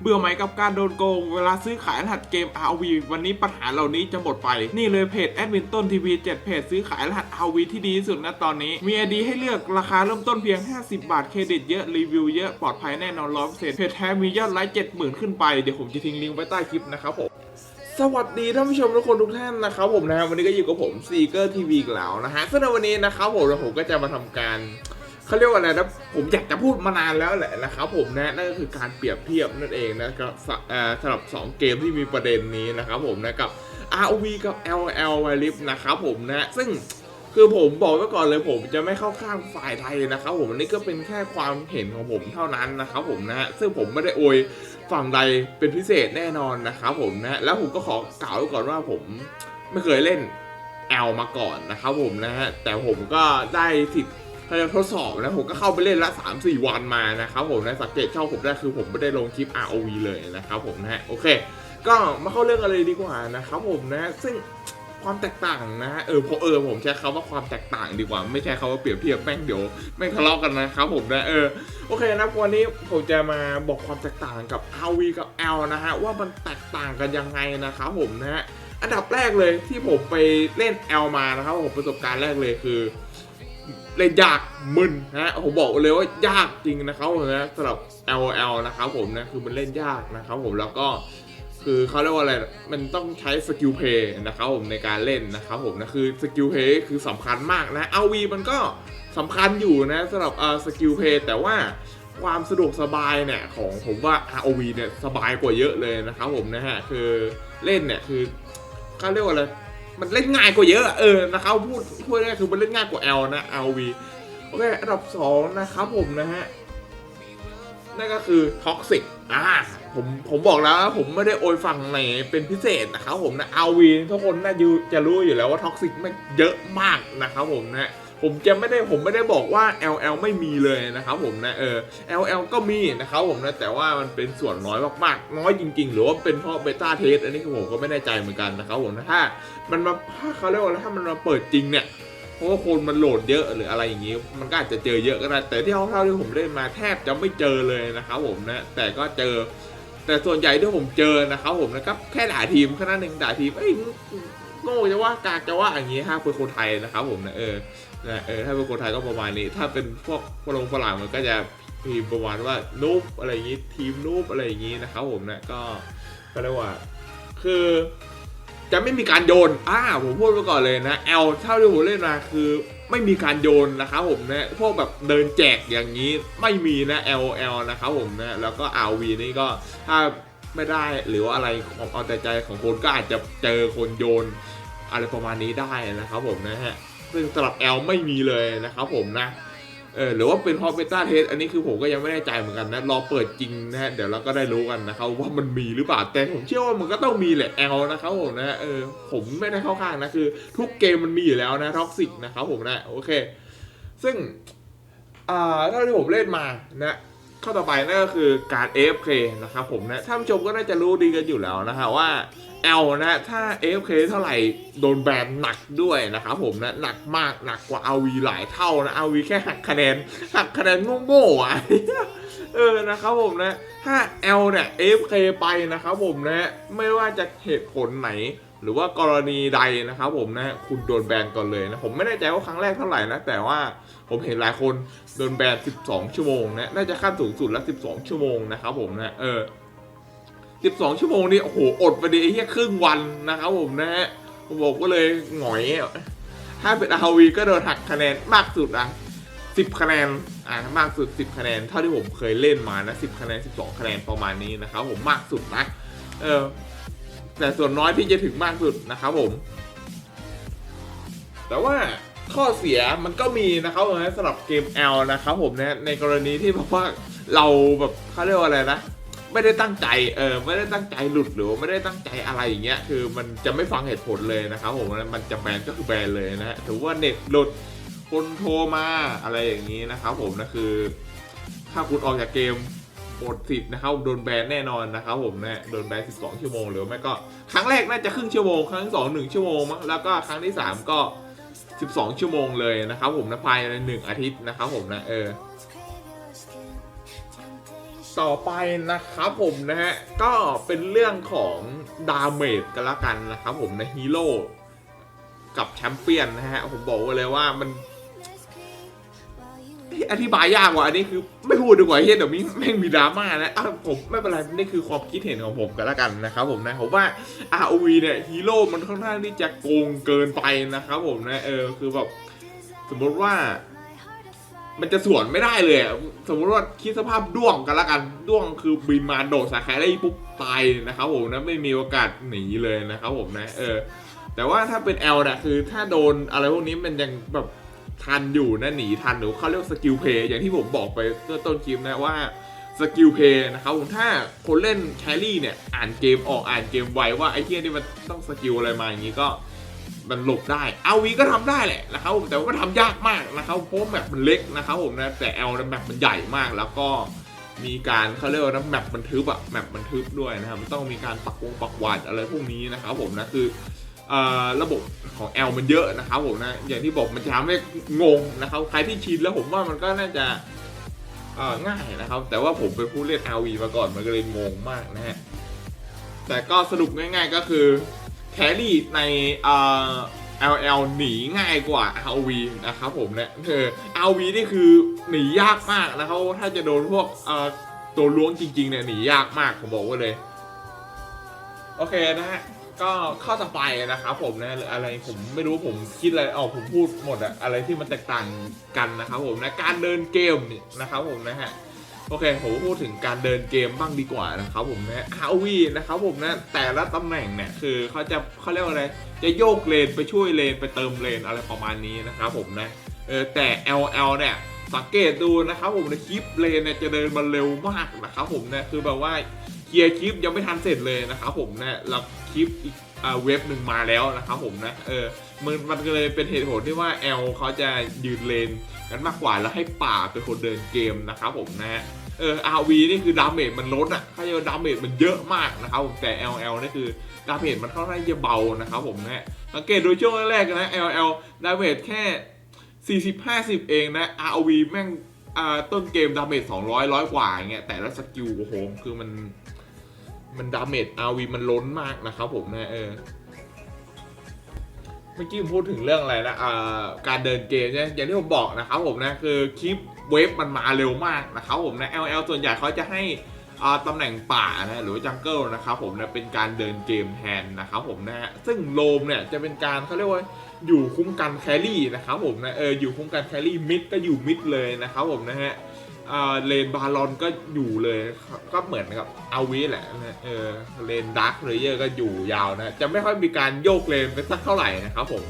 เบื่อไหมกับการโดนโกง เวลาซื้อขายรหัสเกม RV วันนี้ปัญหาเหล่านี้จะหมดไป นี่เลยเพจแอดมินต้นทีวี7เพจซื้อขายรหัส RV ที่ดีที่สุดณตอนนี้ มีไอดีให้เลือกราคาเริ่มต้นเพียง 50 บาทเครดิตเยอะ รีวิวเยอะปลอดภัยแน่นอน100%เปอร์เซ็นต์เพจแท้มียอดไลค์70,000 ขึ้นไป เดี๋ยวผมจะทิ้งลิงก์ไว้ใต้คลิปนะครับผมสวัสดีท่านผู้ชมทุกคนทุกท่านนะครับผมนะวันนี้ก็อยู่กับผมซีเกอร์ทีวีอีกแล้วนะฮะซึ่งในวันนี้นะครับผมเราผมก็จะมาทำการ เขาเรียกว่าอะไรนะผมอยากจะพูดมานานแล้วแหละนะครับผมนะนั่นก็คือการเปรียบเทียบนั่นเองนะครับสำหรับ 2 เกมที่มีประเด็นนี้นะครับผมนะกับ ROV กับ LL w i l i f นะครับผมนะซึ่งคือผมบอกไว้ก่อนเลยผมจะไม่เข้าข้างฝ่ายไทยนะครับผมอันนี้ก็เป็นแค่ความเห็นของผมเท่านั้นนะครับผมนะฮะซึ่งผมไม่ได้อวยฝั่งใดเป็นพิเศษแน่นอนนะครับผมนะแล้วผมก็ขอกล่าวไว้ก่อนว่าผมไม่เคยเล่น L มาก่อนนะครับผมนะฮะแต่ผมก็ได้สิทธิ์ เขาเรียกทดสอบนะผมก็เข้าไปเล่นละ3 4 วันมานะครับผมนะสังเกตช่องผมได้คือผมไม่ได้ลงคลิป ROV เลยนะครับผมนะฮะโอเค ก็มาเข้าเรื่องกันเลยดีกว่านะครับผมนะซึ่งความแตกต่างนะเออพอเออผมใช้คำว่าความแตกต่างดีกว่า ไม่ใช่คำว่าเปรียบเทียบแม่งเดี๋ยวแม่งทะเลาะกันนะครับผมนะเออโอเคนะวันนี้ผมจะมาบอกความแตกต่างกับ RV กับ L นะฮะว่ามันแตกต่างกันยังไงนะครับผมนะฮะอันดับแรกเลยที่ผมไปเล่น L มานะครับผมประสบการณ์แรกเลยคือ เล่นยากมึนนะฮะผมบอกเลยว่ายากจริงนะครับผมนะสำหรับ LL นะครับผมนะคือมันเล่นยากนะครับผมแล้วก็คือเขาเรียกว่าอะไร มันต้องใช้สกิลเพย์นะครับผมในการเล่นนะครับผมนะคือสกิลเพย์คือสำคัญมากนะ RV มันก็สำคัญอยู่นะสำหรับเออสกิลเพย์แต่ว่าความสะดวกสบายเนี่ยของผมว่า ROV เนี่ยสบายกว่าเยอะเลยนะครับผมนะฮะคือเล่นเนี่ยคือเขาเรียกว่าอะไร มันเล่นง่ายกว่าเยอะ เออนะครับพูดพูดง่ายคือมันเล่นง่ายกว่า L นะ LV โอเคอันดับ2นะครับผมนะฮะนั่นก็คือ Toxic อ่าผมผมบอกแล้วนะผมไม่ได้โอยฝั่งไหนเป็นพิเศษนะครับผมนะ LV ทุกคนน่าจะรู้อยู่แล้วว่า Toxic มันเยอะมากนะครับผมนะ ผมจะไม่ได้ผมไม่ได้บอกว่า LL ไม่มีเลยนะครับผมนะเออ LL ก็มีนะครับผมนะแต่ว่ามันเป็นส่วนน้อยมากๆ น้อยจริง ๆ หรือว่าเป็นเพราะเบต้าเทสอันนี้คือผมก็ไม่แน่ใจเหมือนกันนะครับผมนะถ้ามันมาถ้าเขาเรียกว่าถ้ามันมาเปิดจริงเนี่ยเพราะว่าคนมันโหลดเยอะหรืออะไรอย่างนี้ มันก็อาจจะเจอเยอะก็ได้แต่ที่เท่าที่ผมเล่นมาแทบจะไม่เจอเลยนะครับผมนะแต่ก็เจอ แต่ส่วนใหญ่ที่ผมเจอนะครับผมนะครับแค่ด่าทีมแค่นั้นเองด่าทีมเอ้ยโง่จะว่ากากจะว่าอย่างนี้ถ้าเป็นคนไทยนะครับผมนะเออ นะเออถ้าเป็นคนไทยก็ประมาณนี้ ถ้าเป็นพวกฝรั่งฝรั่งมันก็จะทีมประมาณว่านูบอะไรอย่างนี้ทีมนูบอะไรอย่างนี้นะครับผมนะก็ก็เรียกว่า คือจะไม่มีการโยน อ่า ผมพูดไปก่อนเลยนะ L เท่าที่ผมเล่นมาคือไม่มีการโยนนะครับผมนะ พวกแบบเดินแจกอย่างนี้ไม่มีนะ L L นะครับผมนะ แล้วก็ RV นี่ก็ถ้าไม่ได้หรือว่าอะไรของเอาแต่ใจของคนก็อาจจะเจอคนโยนอะไรประมาณนี้ได้นะครับผมนะฮะ ซึ่งสำหรับ L ไม่มีเลยนะครับผมนะเออหรือว่าเป็นเพราะเบต้าเทสอันนี้คือผมก็ยังไม่แน่ใจเหมือนกันนะ รอเปิดจริงนะฮะเดี๋ยวเราก็ได้รู้กันนะครับว่ามันมีหรือเปล่าแต่ผมเชื่อว่ามันก็ต้องมีแหละ L นะครับผมนะเออผมไม่ได้เข้าข้างนะคือ ทุกเกมมันมีอยู่แล้วนะท็อกซิกนะครับผมนะโอเค ซึ่งอ่าเท่าที่ผมเล่นมานะ ข้อต่อไปนั่นก็คือการ AFK นะครับผมนะท่านผู้ชมก็น่าจะรู้ดีกันอยู่แล้วนะฮะว่า L นะถ้า AFK เท่าไหร่โดนแบนหนักด้วยนะครับผมนะหนักมากหนักกว่า RV หลายเท่านะ RV แค่หักคะแนนหักคะแนนโง่ๆอะเออนะครับผมนะถ้า L เนี่ย AFK ไปนะครับผมนะไม่ว่าจะเหตุผลไหน หรือว่ากรณีใดนะครับผมนะคุณโดนแบนก่อนเลยนะผมไม่แน่ใจว่าครั้งแรกเท่าไหร่นะแต่ว่าผมเห็นหลายคนโดนแบน 12 ชั่วโมงนะน่าจะขั้นสูงสุดล้ว12 ชั่วโมงนะครับผมนะเออ12 ชั่วโมงนี่โอ้โหอดไปดิไอ้เหี้ยครึ่งวันนะครับผมนะฮะผมบอกก็เลยหงอย ถ้าเป็น RV ก็โดนหักคะแนนมากสุดอะ10 คะแนนอ่ามากสุด 10 คะแนนเท่าที่ผมเคยเล่นมานะ10 คะแนน 12 คะแนนประมาณนี้นะครับผมมากสุดนะเออ แต่ส่วนน้อยที่จะถึงมากสุดนะครับผม แต่ว่าข้อเสียมันก็มีนะครับผมนะสำหรับเกม L นะครับผมนะในกรณีที่แบบว่าเราแบบเขาเรียกว่าอะไรนะ ไม่ได้ตั้งใจเออไม่ได้ตั้งใจหลุดหรือไม่ได้ตั้งใจอะไรอย่างเงี้ยคือมันจะไม่ฟังเหตุผลเลยนะครับผมมันจะแบนก็คือแบนเลยนะฮะถือว่าเน็ตหลุดคนโทรมาอะไรอย่างนี้นะครับผมนะคือ ถ้าคุณออกจากเกม หมดสิทธิ์นะครับโดนแบนแน่นอนนะครับผมนะโดนแบน12 ชั่วโมงหรือไม่ก็ครั้งแรกน่าจะครึ่งชั่วโมงครั้งที่สองหนึ่งชั่วโมงมั้งแล้วก็ครั้งที่สามก็ 12 ชั่วโมงเลยนะครับผมนะภายในหนึ่งอาทิตย์นะครับผมนะเออต่อไปนะครับผมนะฮะก็เป็นเรื่องของดาเมจกันละกันนะครับผมในฮีโร่กับแชมเปี้ยนนะฮะผมบอกไว้เลยว่ามัน อธิบายยากว่าอันนี้คือไม่พูดดีกว่าเฮียเดี๋ยวมีแม่งมีดราม่านะอะผมไม่เป็นไรนี่คือความคิดเห็นของผมกันละกันนะครับผมนะผมว่า ROV เนี่ยฮีโร่มันค่อนข้างที่จะโกงเกินไปนะครับผมนะเออคือแบบสมมติว่า มันจะสวนไม่ได้เลยสมมติว่าคิดสภาพด้วงกันละกันด้วงคือบินมาโดดสาขาได้ปุ๊บตายนะครับผมนะไม่มีโอกาสหนีเลยนะครับผมนะ เออ แต่ว่าถ้าเป็น L เนี่ยคือถ้าโดนอะไรพวกนี้มันยังแบบ ทันอยู่นะหนีทันหรือเขาเรียกสกิลเพย์อย่างที่ผมบอกไปเมื่อต้นคลิปนะว่าสกิลเพย์นะครับผมถ้าคนเล่นแครี่เนี่ยอ่านเกมออกอ่านเกมไวว่าไอ้เทียนี่มันต้องสกิลอะไรมาอย่างนี้ก็มันหลบได้เอาวีก็ทำได้แหละนะครับผมแต่ว่าก็ทำยากมากนะครับเพราะแมปมันเล็กนะครับผมนะแต่ L นะแมปมันใหญ่มากแล้วก็มีการเขาเรียกว่านะแมปมันทึบอะแมปมันทึบด้วยนะครับมันต้องมีการปักวงปักหวาดอะไรพวกนี้นะครับผมนะคือ ระบบของ L มันเยอะนะครับผมนะอย่างที่บอกมันจะทำให้งงนะครับใครที่ชินแล้วผมว่ามันก็น่าจะง่ายนะครับ แต่ว่าผมเป็นผู้เล่น RV มาก่อนมันก็เลยงงมากนะฮะแต่ก็สรุปง่าย ๆก็คือแครี่ในเอ่อ LL หนีง่ายกว่า RV นะครับผมเนี่ยเออ RV นี่คือหนียากมากนะครับถ้าจะโดนพวกตัวล้วงจริงๆเนี่ยหนียากมากผมบอกไว้เลย โอเคนะฮะ ก็เข้าต่อไปนะครับผมนะหรืออะไรผมไม่รู้ผมคิดอะไรออกผมพูดหมดอะอะไรที่มันแตกต่างกันนะครับผมนะการเดินเกมนี่นะครับผมนะฮะโอเคผมพูดถึงการเดินเกมบ้างดีกว่านะครับผมนะ RV นะครับผมนะแต่ละตำแหน่งเนี่ยคือเขาจะเขาเรียกว่าอะไรจะโยกเลนไปช่วยเลนไปเติมเลนอะไรประมาณนี้นะครับผมนะเออแต่ LL เนี่ยสังเกตดูนะครับผมในคลิปเลนเนี่ยจะเดินมาเร็วมากนะครับผมนะคือแบบว่า เคลียร์คลิปยังไม่ทันเสร็จเลยนะครับผมนะแล้วคลิปอีกเว็บหนึ่งมาแล้วนะครับผมนะเออมันมันก็เลยเป็นเหตุผลที่ว่า L เขาจะยืนเลนกันมากกว่าแล้วให้ป่าเป็นคนเดินเกมนะครับผมนะเออ RV นี่คือดาเมจมันลดอะเขาจะดาเมจมันเยอะมากนะครับผมแต่ LL นี่คือดาเมจมันค่อนข้างจะเบานะครับผมนะสังเกตดูช่วงแรกๆนะ LL ดาเมจแค่ 40-50 เองนะ RV แม่งต้นเกมดาเมจ200ร้อยกว่าอย่างเงี้ยแต่ละสกิลโอ้โหคือมัน มันดาเมจ RV มันล้นมากนะครับผมนะเออเมื่อกี้ผมพูดถึงเรื่องอะไรนะอ่าการเดินเกมเนี่ยอย่างที่ผมบอกนะครับผมนะคือคลิปเวฟมันมาเร็วมากนะครับผมนะ LL ส่วนใหญ่เขาจะให้อ่าตำแหน่งป่านะหรือจังเกิลนะครับผมนะเป็นการเดินเกมแทนนะครับผมนะฮะซึ่งโลมเนี่ยจะเป็นการเขาเรียกว่าอยู่คุ้มกันแครี่นะครับผมนะเอออยู่คุ้มกันแครี่มิดก็อยู่มิดเลยนะครับผมนะฮะ เลนบาลอนก็อยู่เลยก็เหมือนกับอาวีแหละเออเลนดักเลเยอร์ก็อยู่ยาวนะ จะไม่ค่อยมีการโยกเลนไปสักเท่าไหร่นะครับผม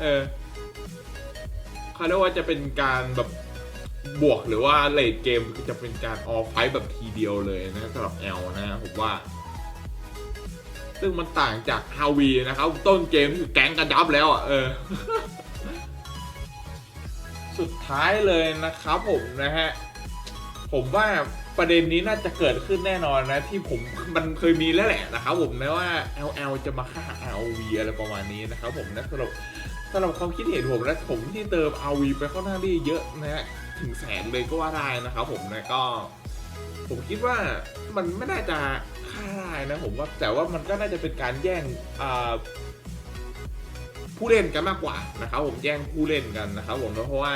เออเขาเรียกว่าจะเป็นการแบบบวกหรือว่าเลดเกมจะเป็นการออฟไฟแบบทีเดียวเลยนะสำหรับ L นะผมว่า ซึ่งมันต่างจากฮาวีนะครับ ต้นเกมคือแก๊งกระดับแล้วอะเออ สุดท้ายเลยนะครับผมนะฮะ ผมว่าประเด็นนี้น่าจะเกิดขึ้นแน่นอนนะที่ผมมันเคยมีแล้วแหละนะครับผมนะว่า LL จะมาฆ่า ROV อะไรประมาณนี้นะครับผมนะสำหรับสำหรับความคิดเห็นผมนะผมที่เติม ROV ไปค่อนข้างที่เยอะนะฮะถึงแสนเลยก็ว่าได้นะครับผมนะก็ ผมคิดว่ามันไม่น่าจะฆ่าได้นะผมว่าแต่ว่ามันก็น่าจะเป็นการแย่งอ่าผู้เล่นกันมากกว่านะครับผมแย่งผู้เล่นกันนะครับผมเพราะว่า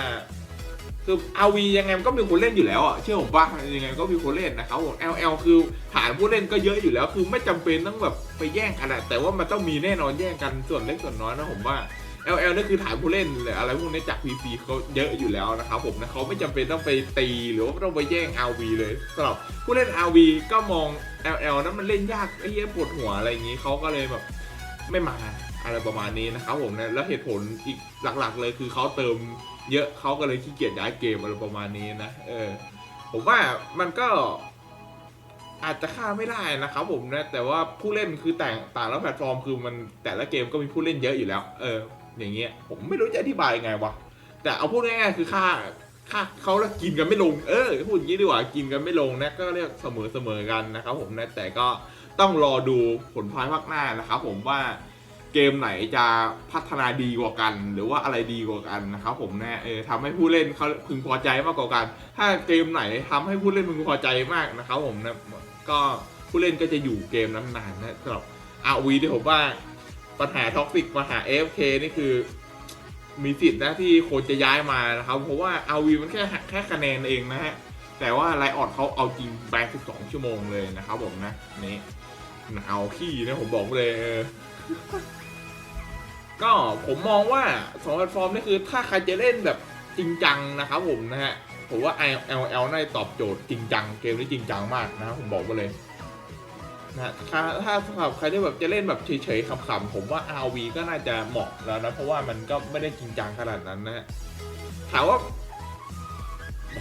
คือ RV ยังไงมันก็มีคนเล่นอยู่แล้วอะเชื่อผมป่ะยังไงก็มีคนเล่นนะครับผม LL คือฐานผู้เล่นก็เยอะอยู่แล้ว คือไม่จำเป็นต้องแบบไปแย่งกันอะแต่ว่ามันต้องมีแน่นอนแย่งกันส่วนเล็กส่วนน้อยนะผมว่า LL นี่คือฐานผู้เล่นหรืออะไรพวกนี้จาก PC เขาเยอะอยู่แล้วนะครับผมนะเขาไม่จำเป็นต้องไปตีหรือว่าต้องไปแย่ง RV เลยสำหรับผู้เล่น RV ก็มอง LL นั้นมันเล่นยากไอ้เหี้ยปวดหัวอะไรอย่างนี้เขาก็เลยแบบไม่มา อะไรประมาณนี้นะครับผมนะแล้วเหตุผลอีกหลักๆ เลยคือเขาเติมเยอะเขาก็เลยขี้เกียจย้ายเกมอะไรประมาณนี้นะเออผมว่ามันก็อาจจะฆ่าไม่ได้นะครับผมนะแต่ว่าผู้เล่นคือแต่งต่างแล้วแพลตฟอร์มคือมันแต่ละเกมก็มีผู้เล่นเยอะอยู่แล้ว เออ อย่างเงี้ยผมไม่รู้จะอธิบายยังไงวะแต่เอาพูดง่ายๆคือค่าค่าเขาแล้วกินกันไม่ลงเออพูดอย่างนี้ดีกว่ากินกันไม่ลงนะก็เรียกเสมอเสมอกันนะครับผมนะแต่ก็ต้องรอดูผลพลอยภาคหน้านะครับผมว่า เกมไหนจะพัฒนาดีกว่ากัน หรือว่าอะไรดีกว่ากันนะครับผมนะเออทำให้ผู้เล่นเขาพึงพอใจมากกว่ากัน ถ้าเกมไหนทำให้ผู้เล่นพึงพอใจมากนะครับผมนะก็ผู้เล่นก็จะอยู่เกมนั้นนานนะสำหรับ RV ที่ผมว่าปัญหาท็อกซิกปัญหา AFK นี่คือ มีสิทธิ์นะที่คนจะย้ายมานะครับ เพราะว่า RV มันแค่แค่คะแนนเองนะฮะแต่ว่าไลออดเขาเอาจริงแบน12ชั่วโมงเลยนะครับผมนะนี่มันเอาขี้นะผมบอกเลย ก็ผมมองว่าสองแพลตฟอร์มนี่คือถ้าใครจะเล่นแบบจริงจังนะครับผมนะฮะผมว่า LL น่าจะตอบโจทย์จริงจังเกมนี้จริงจังมากนะครับผมบอกมาเลยนะถ้าถ้าสำหรับใครที่แบบจะเล่นแบบเฉยๆขำๆผมว่า RV ก็น่าจะเหมาะแล้วนะเพราะว่ามันก็ไม่ได้จริงจังขนาดนั้นนะฮะถามว่า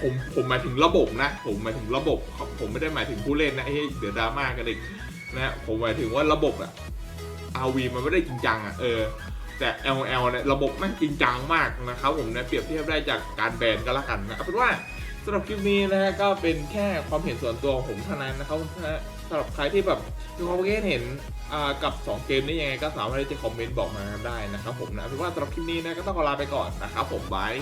ผมผมหมายถึงระบบนะ ผมหมายถึงระบบ ผมไม่ได้หมายถึงผู้เล่นนะไอ้เดี๋ยวดราม่ากันอีกนะฮะผมหมายถึงว่าระบบอะ RV มันไม่ได้จริงจังอะเออ แต่ LL เนี่ยระบบแม่งจริงจังมากนะครับผมนะเปรียบเทียบได้จากการแบนก็แล้วกันนะเอาเป็นว่าสำหรับคลิปนี้นะฮะก็เป็นแค่ความเห็นส่วนตัวของผมเท่านั้นนะครับสำหรับใครที่แบบมีความคิดเห็นกับ 2 เกมนี้ยังไงก็สามารถที่จะคอมเมนต์บอกมาได้นะครับผมนะเอาเป็นว่าสำหรับคลิปนี้นะก็ต้องขอลาไปก่อนนะครับผมบาย